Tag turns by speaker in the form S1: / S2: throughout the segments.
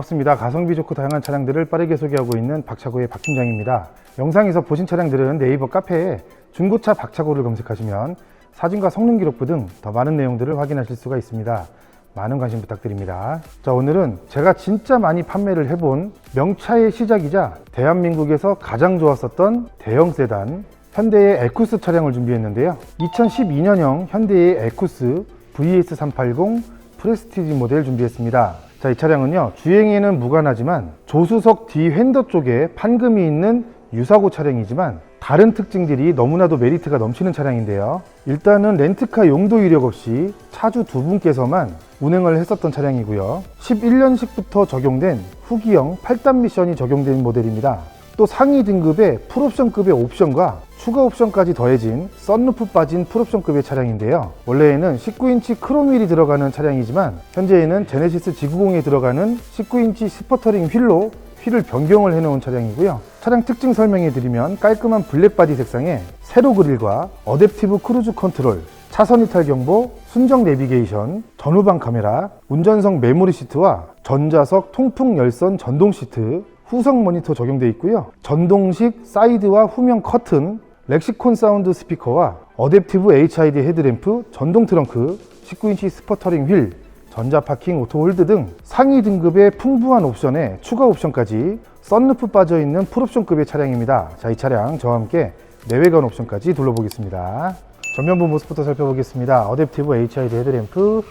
S1: 반갑습니다. 가성비 좋고 다양한 차량들을 빠르게 소개하고 있는 박차고의 박 팀장입니다. 영상에서 보신 차량들은 네이버 카페에 중고차 박차고를 검색하시면 사진과 성능 기록부 등 더 많은 내용들을 확인하실 수가 있습니다. 많은 관심 부탁드립니다. 자, 오늘은 제가 진짜 많이 판매를 해본 명차의 시작이자 대한민국에서 가장 좋았었던 대형 세단 현대의 에쿠스 차량을 준비했는데요. 2012년형 현대의 에쿠스 VS380 프레스티지 모델 준비했습니다. 자, 이 차량은요, 주행에는 무관하지만 조수석 뒤 핸더 쪽에 판금이 있는 유사고 차량이지만 다른 특징들이 너무나도 메리트가 넘치는 차량인데요. 일단은 렌트카 용도 이력 없이 차주 두 분께서만 운행을 했었던 차량이고요. 11년식부터 적용된 후기형 8단 미션이 적용된 모델입니다. 또 상위 등급의 풀옵션급의 옵션과 추가 옵션까지 더해진 썬루프 빠진 풀옵션급의 차량인데요. 원래에는 19인치 크롬휠이 들어가는 차량이지만 현재에는 제네시스 G90에 들어가는 19인치 스퍼터링 휠로 휠을 변경을 해놓은 차량이고요. 차량 특징 설명해 드리면 깔끔한 블랙 바디 색상에 세로 그릴과 어댑티브 크루즈 컨트롤, 차선 이탈 경보, 순정 내비게이션, 전후방 카메라, 운전석 메모리 시트와 전자석 통풍 열선 전동 시트, 후석 모니터 적용되어 있고요. 전동식 사이드와 후면 커튼, 렉시콘 사운드 스피커와 어댑티브 HID 헤드램프, 전동 트렁크, 19인치 스퍼터링 휠, 전자 파킹 오토 홀드 등 상위 등급의 풍부한 옵션에 추가 옵션까지 썬루프 빠져 있는 풀옵션급의 차량입니다. 자, 이 차량 저와 함께 내외관 옵션까지 둘러보겠습니다. 전면부 모습부터 살펴보겠습니다. 어댑티브 HID 헤드램프,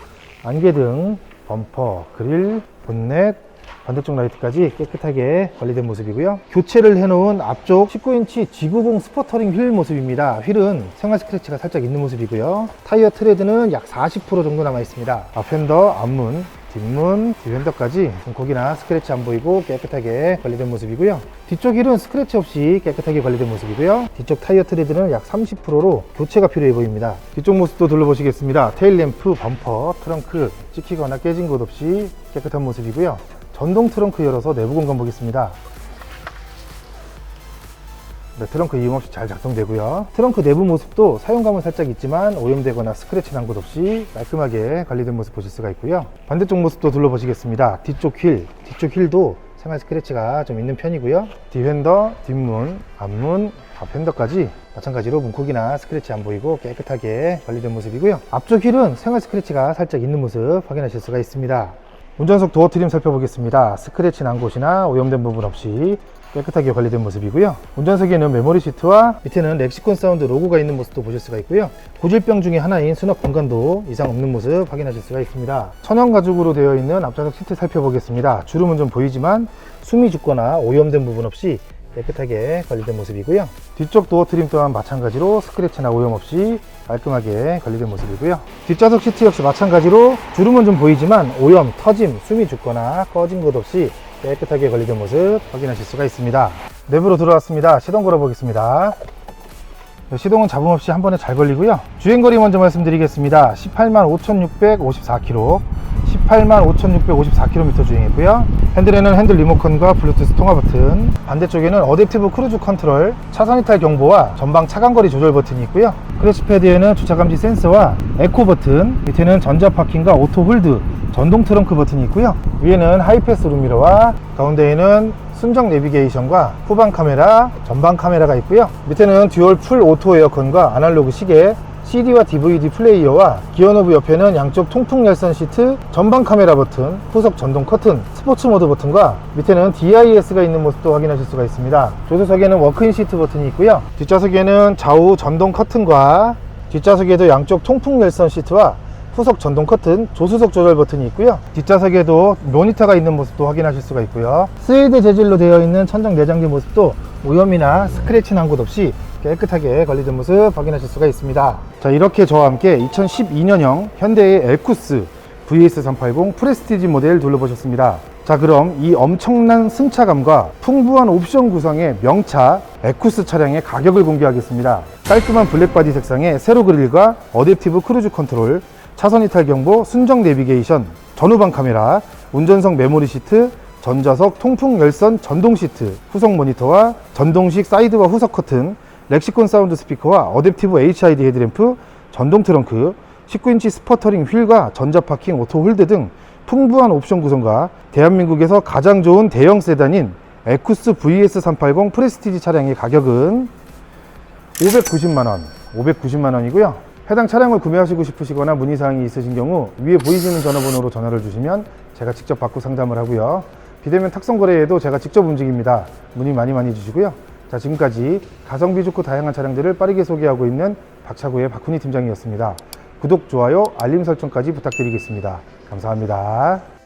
S1: 안개 등, 범퍼, 그릴, 본넷, 반대쪽 라이트까지 깨끗하게 관리된 모습이고요. 교체를 해놓은 앞쪽 19인치 G90 스포터링 휠 모습입니다. 휠은 생활 스크래치가 살짝 있는 모습이고요. 타이어 트레드는 약 40% 정도 남아 있습니다. 앞핸더, 앞문, 뒷문, 뒤핸더까지 거기나 스크래치 안 보이고 깨끗하게 관리된 모습이고요. 뒤쪽 휠은 스크래치 없이 깨끗하게 관리된 모습이고요. 뒤쪽 타이어 트레드는 약 30%로 교체가 필요해 보입니다. 뒤쪽 모습도 둘러보시겠습니다. 테일 램프, 범퍼, 트렁크 찍히거나 깨진 곳 없이 깨끗한 모습이고요. 전동 트렁크 열어서 내부 공간 보겠습니다. 네, 트렁크 이용 없이 잘 작동되고요. 트렁크 내부 모습도 사용감은 살짝 있지만 오염되거나 스크래치 난 곳 없이 깔끔하게 관리된 모습 보실 수가 있고요. 반대쪽 모습도 둘러보시겠습니다. 뒤쪽 휠, 뒤쪽 휠도 생활 스크래치가 좀 있는 편이고요. 뒤핸더, 뒷문, 앞문, 앞핸더까지 마찬가지로 문콕이나 스크래치 안 보이고 깨끗하게 관리된 모습이고요. 앞쪽 휠은 생활 스크래치가 살짝 있는 모습 확인하실 수가 있습니다. 운전석 도어 트림 살펴보겠습니다. 스크래치 난 곳이나 오염된 부분 없이 깨끗하게 관리된 모습이고요. 운전석에는 메모리 시트와 밑에는 렉시콘 사운드 로고가 있는 모습도 보실 수가 있고요. 고질병 중에 하나인 수납 공간도 이상 없는 모습 확인하실 수가 있습니다. 천연 가죽으로 되어 있는 앞좌석 시트 살펴보겠습니다. 주름은 좀 보이지만 숨이 죽거나 오염된 부분 없이 깨끗하게 관리된 모습이고요. 뒤쪽 도어 트림 또한 마찬가지로 스크래치나 오염 없이 깔끔하게 관리된 모습이고요. 뒷좌석 시트 역시 마찬가지로 주름은 좀 보이지만 오염, 터짐, 숨이 죽거나 꺼진 것 없이 깨끗하게 관리된 모습 확인하실 수가 있습니다. 내부로 들어왔습니다. 시동 걸어 보겠습니다. 네, 시동은 잡음 없이 한 번에 잘 걸리고요. 주행거리 먼저 말씀드리겠습니다. 18만 5,654km, 18만 5,654km 주행했고요. 핸들에는 핸들 리모컨과 블루투스 통화 버튼, 반대쪽에는 어댑티브 크루즈 컨트롤, 차선 이탈 경보와 전방 차간거리 조절 버튼이 있고요. 크래시 패드에는 주차 감지 센서와 에코 버튼, 밑에는 전자 파킹과 오토 홀드, 전동 트렁크 버튼이 있고요. 위에는 하이패스 룸미러와 가운데에는 순정 내비게이션과 후방 카메라, 전방 카메라가 있고요. 밑에는 듀얼 풀 오토 에어컨과 아날로그 시계, CD와 DVD 플레이어와 기어노브 옆에는 양쪽 통풍 열선 시트, 전방 카메라 버튼, 후석 전동 커튼, 스포츠 모드 버튼과 밑에는 DIS가 있는 모습도 확인하실 수가 있습니다. 조수석에는 워크인 시트 버튼이 있고요. 뒷좌석에는 좌우 전동 커튼과 뒷좌석에도 양쪽 통풍 열선 시트와 후석 전동 커튼, 조수석 조절 버튼이 있고요. 뒷좌석에도 모니터가 있는 모습도 확인하실 수가 있고요. 스웨이드 재질로 되어 있는 천장 내장재 모습도 오염이나 스크래치 난 곳 없이 깨끗하게 관리된 모습 확인하실 수가 있습니다. 자, 이렇게 저와 함께 2012년형 현대의 엘쿠스 VS380 프레스티지 모델 둘러보셨습니다. 자, 그럼 이 엄청난 승차감과 풍부한 옵션 구성의 명차 에쿠스 차량의 가격을 공개하겠습니다. 깔끔한 블랙바디 색상의 세로 그릴과 어댑티브 크루즈 컨트롤, 차선 이탈 경보, 순정 내비게이션, 전후방 카메라, 운전석 메모리 시트, 전자석 통풍 열선 전동 시트, 후석 모니터와 전동식 사이드와 후석 커튼, 렉시콘 사운드 스피커와 어댑티브 HID 헤드램프, 전동 트렁크, 19인치 스퍼터링 휠과 전자 파킹 오토 홀드 등 풍부한 옵션 구성과 대한민국에서 가장 좋은 대형 세단인 에쿠스 VS380 프레스티지 차량의 가격은 590만원, 590만원이고요. 해당 차량을 구매하시고 싶으시거나 문의사항이 있으신 경우 위에 보이시는 전화번호로 전화를 주시면 제가 직접 받고 상담을 하고요. 비대면 탁송 거래에도 제가 직접 움직입니다. 문의 많이 많이 주시고요. 자, 지금까지 가성비 좋고 다양한 차량들을 빠르게 소개하고 있는 박차구의 박훈희 팀장이었습니다. 구독, 좋아요, 알림 설정까지 부탁드리겠습니다. 감사합니다.